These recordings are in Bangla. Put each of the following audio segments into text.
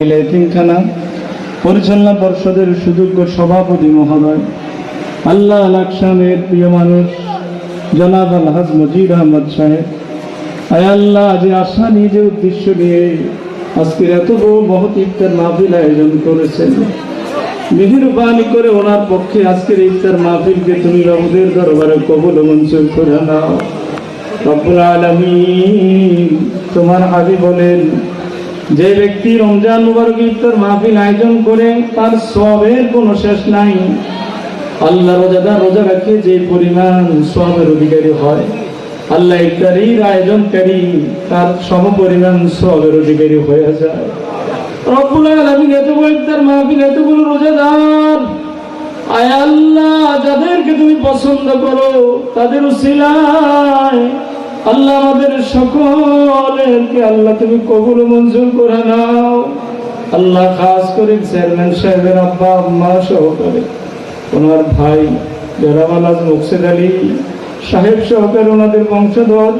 এতিমখানা পরিচালনা পর্ষদের সুযোগ্য সভাপতি মহোদয়। আল্লাহ লাকসামের প্রিয় মানুষ, জনাব আলহাজ মজিদ আহমদ সাহেব। আয় আল্লাহ যে আশা নিয়ে যে উদ্দেশ্য নিয়ে আজকের এত বড় মহৎ ইফতার মাহফিল আয়োজন করেছেন, মেহেরবানি করে ওনার পক্ষে আজকের ইফতার মাহফিলকে তুমি রবদের দরবারে কবুল মঞ্জুর করে নাও। রব্বুল আলামিন তোমার হাবি বলেন যে ব্যক্তি রমজান মুবারক ইফতার মাহফিল আয়োজন করে, তার সবের কোনো শেষ নাই। আল্লাহ রোজাদার রোজা রাখে যে পরিমাণ সবের অধিকারী হয়, আল্লাহ ইফতারির আয়োজনকারী, তার সম পরিমাণ সবের অধিকারী হয়ে যায়। রব্বুল আলামিন এতগুলো ইফতার মাহফিল রোজাদার, আয় আল্লাহ, যাদেরকে তুমি পছন্দ করো, তাদের উসিলায় আল্লাহ আমাদের সকলকে, আল্লাহ তুমি কবুল মঞ্জুর করে নাও। আল্লাহ খাস করে চেয়ারম্যান সাহেবের আব্বা, আম্মা সহকারে ওনার ভাই জরামাল আজ মুকসেদ আলী সাহেব সহকারে ওনাদের বংশধর।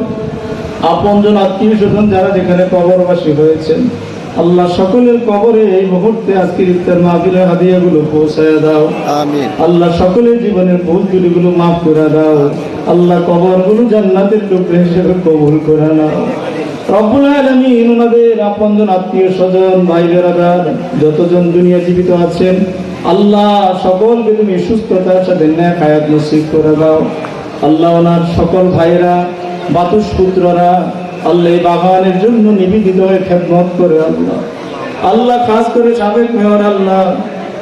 আপনজন আত্মীয় স্বজন যারা যেখানে কবরবাসী হয়েছেন। আল্লাহ সকলের কবরে এই মুহূর্তে আজকের ইফতার মাহফিলের হাদিয়াগুলো পৌঁছায় দাও। আমিন। আল্লাহ সকলের জীবনের ভুলগুলো মাফ করে দাও। আল্লাহ কবরগুলো জান্নাতের টুকরে হিসেবে কবুল করে নাও। রব্বুল আলামিন ওনাদের আপনজন আত্মীয় স্বজন ভাই বেরাদার যতজন দুনিয়া জীবিত আছেন আল্লাহ সকলকে তুমি সুস্থতার সাথে ন্যাক হায়াত নসিব করে দাও। আল্লাহ ওনার সকল ভাইরা বাতুস পুত্ররা আল্লাহ বাগানের জন্য নিবেদিত হয়ে খেদমত করে আল্লাহ। আল্লাহ কাজ করে সাবেক মেয়র আল্লাহ।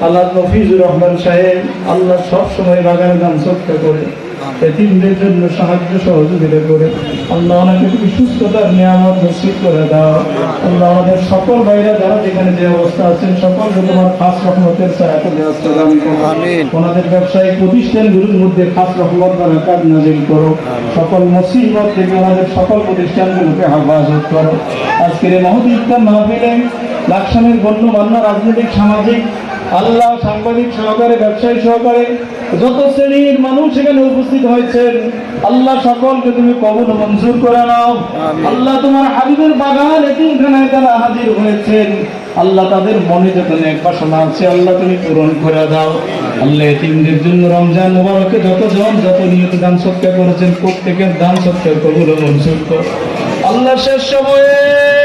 আল্লাহ নফিজুর রহমান সাহেব আল্লাহ সবসময় বাগানের গান সত্য করে। এতিমদের জন্য সাহায্য সহযোগিতা করে আল্লাহ ওনাকে তুমি সুস্থতার নিয়ামত নসিব করে দাও। আল্লাহ আমাদের সকল ভাইরা যারা যেখানে যে অবস্থা আছেন সকলকে তোমার খাস রহমতের সহায়তা দেওয়ার প্রদান করো। ওনাদের ব্যবসায়িক প্রতিষ্ঠানগুলোর মধ্যে খাস রহমত দ্বারা কাজ নাজিল করো। সকল মুসিবত থেকে ওনাদের সকল প্রতিষ্ঠানগুলোকে হেফাজত করো। আজকের এই মহৎ ইফতার মাহফিলে লাকসামের গণ্যমান্য রাজনৈতিক সামাজিক আল্লাহ সাংবাদিক সহকারে ব্যবসায়ী সহকারে যত শ্রেণির মানুষ এখানে উপস্থিত হয়েছেন আল্লাহ সকলকে তুমি কবল মঞ্জুর করে নাও। আল্লাহ তোমার হাবিবের বাগান এতিমখানায় তারা হাজির হয়েছেন। আল্লাহ তাদের মনে যত নেক বাসনা আছে আল্লাহ তুমি পূরণ করে দাও। আল্লাহ এতিমদের জন্য রমজান মোবারকে যতজন যত নিয়ত দান সৎকার করেছেন প্রত্যেকের দান সৎকার কবুল মঞ্জুর কর। আল্লাহ শেষ সময়ে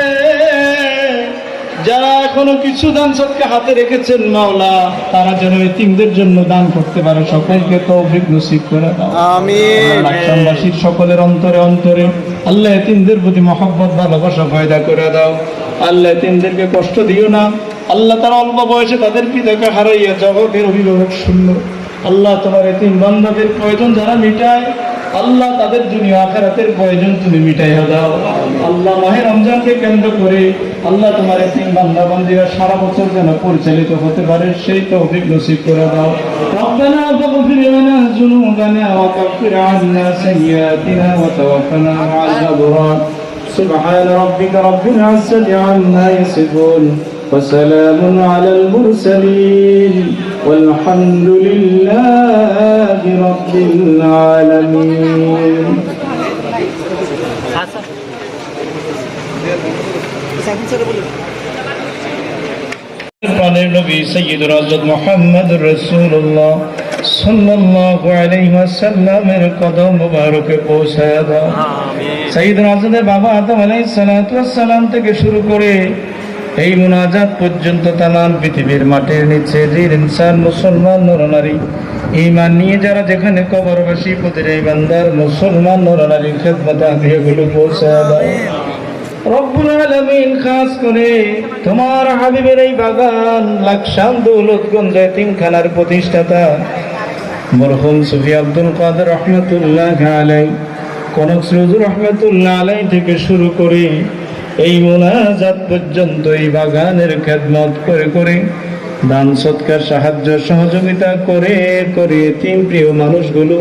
যারা এখনও কিছু দান সৎকে হাতে রেখেছেন মাওলা তারা যেন এতিমদের জন্য দান করতে পারে। সকলকে তৌফিক নসিব করে দাও। লাকসামবাসীর সকলের অন্তরে অন্তরে আল্লাহ এতিমদের প্রতি মহব্বত ভালোবাসা পয়দা করে দাও। আল্লাহ এতিমদেরকে কষ্ট দিও না। আল্লাহ তারা অল্প বয়সে তাদের পিতাকে হারাইয়া জগতের অভিভাবক শূন্য আল্লাহ তোমার এতিম বান্ধবের প্রয়োজন যারা মিটায় আল্লাহ তাদের দুনিয়া আখেরাতের প্রয়োজন তুমি মিটাইয়া দাও আল্লাহ মাহে রমজানকে কেন্দ্র করে আল্লাহ তোমার এতিম বান্দা বান্দিরা সারা বছর যেন পরিচালিত হতে পারে সেই তৌফিক নসিব করে দাও ربنا فاغفر لنا ذنوبنا وكفر عنا سيئاتنا وتوفنا مع الأبرار سبحان ربك رب العزة عما يصفون وسلام على المرسلين والحمد لله رب العالمين প্রাণের নবী সৈয়দুল হযরত মুহাম্মদ রাসূলুল্লাহ সাল্লাল্লাহু আলাইহি ওয়াসাল্লামের কদম মুবারকে পৌঁছায় দাও সৈয়দুল হযরতের বাবা আদম আলাইহিস সালাতু ওয়াসসালাম থেকে শুরু করে এই মুনাজাত পর্যন্ত তামাম পৃথিবীর মাটির নিচে যে ইনসান, মুসলমান, নরনারী। ইমান নিয়ে যারা যেখানে কবরবাসী প্রতির বান্দার মুসলমান, নরনারীর খেদমত আদিয়াগুলো পৌঁছায় দাও। রব্বুল আলামিন খাস করে তোমার হাবিবের এই বাগান, লাকসাম দৌলতগঞ্জ এতিমখানার প্রতিষ্ঠাতা মরহুম সুফি আব্দুল কাদের রহমতুল্লাহ আলাই কনক সরুজুর রহমতুল্লাহ আলাই থেকে শুরু করে এই মোনাজাত পর্যন্ত এই বাগানের খেদমত করে করে দান সৎকার সাহায্য সহযোগিতা করে করে তিন প্রিয় মানুষগুলো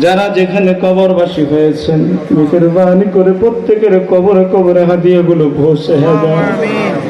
যারা যেখানে কবরবাসী হয়েছেন মেহরবানি করে প্রত্যেকের কবরে কবরে হাদিয়াগুলো পৌঁছে দেয়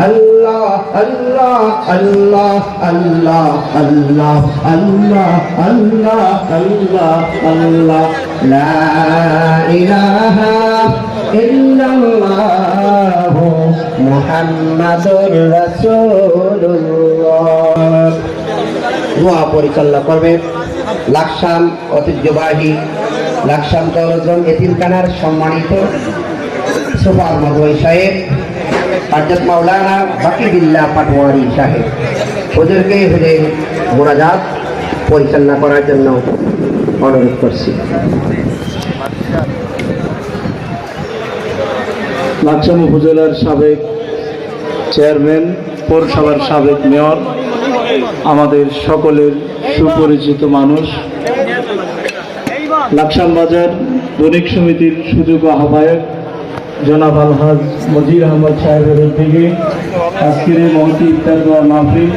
পরিচালনা করবে লাকসাম ঐতিহ্যবাহী লাকসাম কয়েকজন এতিমখানার সম্মানিত সুপার মধুয় সাহেব। হজরত মাওলানা বাকিবিল্লা পাটওয়ারি সাহেব। ওদেরকে হুজুর মোনাজাত পরিচালনা করার জন্য অনুরোধ করছি। লাকসাম উপজেলার সাবেক চেয়ারম্যান, পৌরসভার সাবেক মেয়র, আমাদের সকলের সুপরিচিত মানুষ। লাকসাম বাজার বণিক সমিতির সুযোগ আহ্বায়ক জনাব আলহাজ মজির আহমদ সাহেবের উদ্যোগে আজকের এই মহতি ইফতার দোয়া মাহফিল